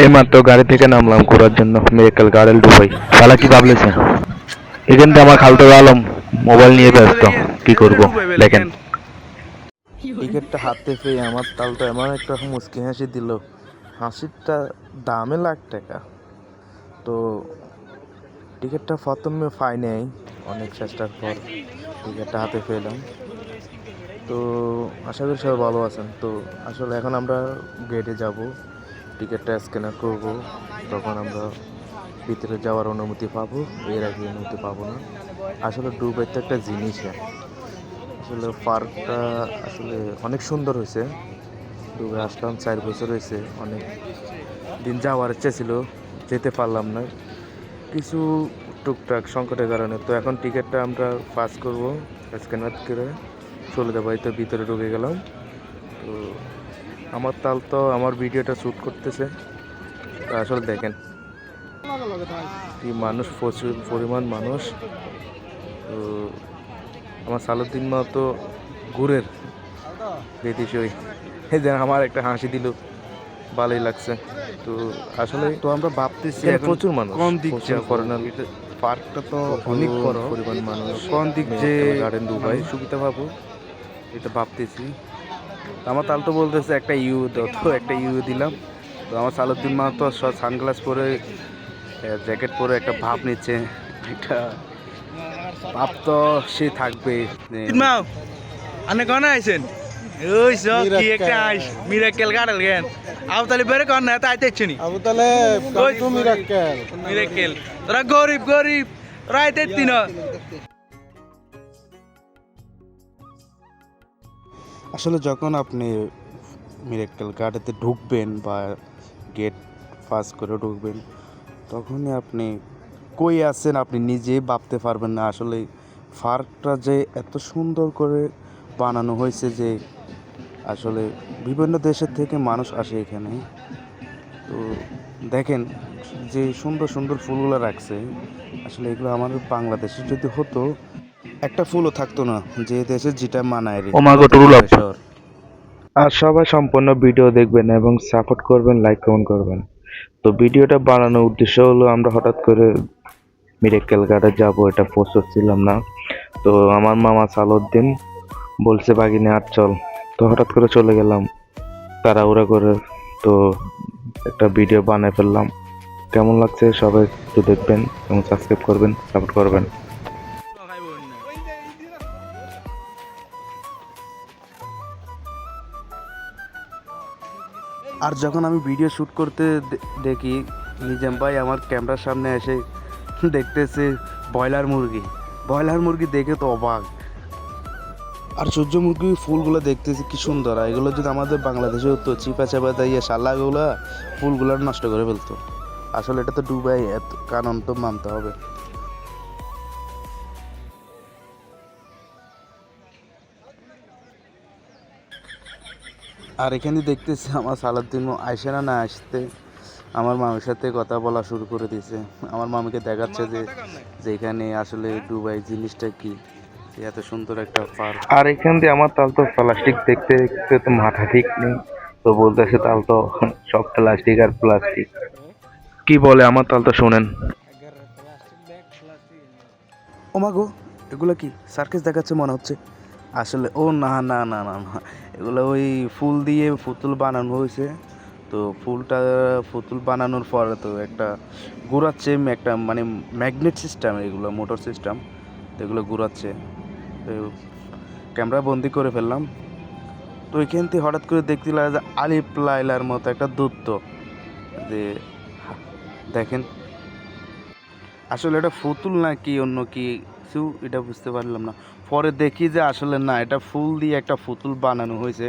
এইমাত্র গাড়ি থেকে নামলাম ঘোরার জন্য। মেরেকাল গার্ডেন দুবাই শালা কি ভাবলেছে? এখান থেকে আমার খালতো আলম মোবাইল নিয়ে ব্যস্ত। কি করব? দেখেন। টিকিটটা হাতে পেয়ে আমার তালটা এমন একটা মুচকি হাসি দিল। হাসিটা দামে লাখ টাকা। তো টিকিটটা প্রথমে পাই নাই। অনেক চেষ্টার পর টিকিটটা হাতে পেলাম। তো আশা করি সবাই ভালো আছেন। তো আসলে এখন আমরা গেটে যাব। টিকিটটা স্ক্যানার করব, তখন আমরা ভিতরে যাওয়ার অনুমতি পাবো, এর আগে অনুমতি পাবো না। আসলে ডুবাই তো একটা জিনিস আসলে পার্কটা আসলে অনেক সুন্দর হয়েছে। ডুবে আসলাম, চার বছর হয়েছে, অনেক দিন যাওয়ার ইচ্ছে ছিল, যেতে পারলাম না। কিছু টুকটাক সংকটের কারণে তো এখন টিকিটটা আমরা পাস করব স্ক্যানার করে। চলে যাব, এই তো ভিতরে ঢুকে গেলাম। তো আমার তাল তো আমার ভিডিওটা শ্যুট করতেছে। আসলে দেখেন কি মানুষ প্রচুর পরিমাণ মানুষ। তো আমার সালুদ্দিন মা তো ঘুরের বিদেশি ওই এই যে আমার একটা হাসি দিল ভালোই লাগছে। তো আসলে তো আমরা ভাবতেছি প্রচুর মানুষ দিক প্রচুর ফরেনার এটা পার্কটা তো অনেক বড়। পরিমাণ মানুষ। কোন দিক যে গার্ডেন দুবাই সুবিধা পাবো? এটা ভাবতেছি। তো আমার তাল তো বলতেছে একটা ইউ তো একটা ইউ দিলাম। তো আমার সালুদ্দিন মা তো সানগ্লাস পরে জ্যাকেট পরে একটা ভাব নিচ্ছে। একটা ভাব তো সে থাকবে আনে কোন আইছেন ওই সব কি একটা আইস মিরাকেল গাড়াল গেন আও তাহলে বেরে কোন না তাইতে নি? আবু তাহলে কই? তুমি তোরা গরিব গরিব। রাইতে তিন আসলে যখন আপনি মিরাক্কেল গার্ডেতে ঢুকবেন বা গেট পাস করে ঢুকবেন, তখনই আপনি কই আছেন আপনি নিজেই ভাবতে পারবেন না। আসলে ফার্কটা যে এত সুন্দর করে বানানো হয়েছে যে আসলে বিভিন্ন দেশের থেকে মানুষ আসে এখানে। তো দেখেন যে সুন্দর সুন্দর ফুলগুলো রাখছে, আসলে এগুলো আমাদের বাংলাদেশে যদি হতো একটা ফুলও থাকতো না যে দেশে যেটা মানায় রে। ও মা গো, টুরুল। শহর। আর সবাই সম্পূর্ণ ভিডিও দেখবেন এবং সাপোর্ট করবেন লাইক কমেন্ট করবেন। তো ভিডিওটা বানানোর উদ্দেশ্য হলো আমরা হঠাৎ করে মিরেক্কেল গার্ডে যাব এটা প্রস্তুত ছিলাম না। তো আমার মামা সালউদ্দিন বলছে বাগিনে আর চল। তো হঠাৎ করে চলে গেলাম তারা তাড়াহুড়া করে। তো একটা ভিডিও বানায় ফেললাম। কেমন লাগছে সবাই একটু দেখবেন এবং সাবস্ক্রাইব করবেন সাপোর্ট করবেন। আর যখন আমি ভিডিও শ্যুট করতে দেখি, নিজাম ভাই আমার ক্যামেরার সামনে এসে দেখতেছে ব্রয়লার মুরগি। ব্রয়লার মুরগি দেখে তো অবাক। আর সূর্যমুখী ফুলগুলো দেখতেছি কি সুন্দর। আর এগুলো যদি আমাদের বাংলাদেশে হতো চিপা চাপা দিয়ে শাল্লাগুলো ফুলগুলো নষ্ট করে ফেলতো। আসলে এটা তো ডুবাই এত কারণ তো মানতে হবে। আর এখানে দেখতেছি আমার সালাদ্দিন আইসে না না আসতে। আমার মামির সাথে কথা বলা শুরু করে দিয়েছে। আমার মামিকে দেখাচ্ছে যে যে এখানে আসলে দুবাই জিনিসটা কি এত সুন্দর একটা পার্ক। আর এখান দিয়ে আমার তাল তো প্লাস্টিক দেখতে দেখতে তো মাথা ঠিক নেই। তো বলতেছে তাল তো সব প্লাস্টিক আর প্লাস্টিক। কি বলে আমার তাল তো শোনেন। ও মা এগুলো কি? সার্কাস দেখাচ্ছে মনে হচ্ছে। আসলে, ও না না না না না। এগুলো ওই ফুল দিয়ে পুতুল বানানো হয়েছে। তো ফুলটা, পুতুল বানানোর পর তো একটা ঘুরাচ্ছে একটা মানে ম্যাগনেট সিস্টেম এগুলো মোটর সিস্টেম তো এগুলো ঘুরাচ্ছে। তো ক্যামেরা বন্দি করে ফেললাম। তো ওইখান থেকে হঠাৎ করে দেখতে লাগে যে আলিপ লাইলার মতো একটা দূরত্ব যে, দেখেন। আসলে এটা ফুতুল না কি অন্য কি? কিছু এটা বুঝতে পারলাম না। পরে দেখি যে আসলে না এটা ফুল দিয়ে একটা ফুতুল বানানো হয়েছে।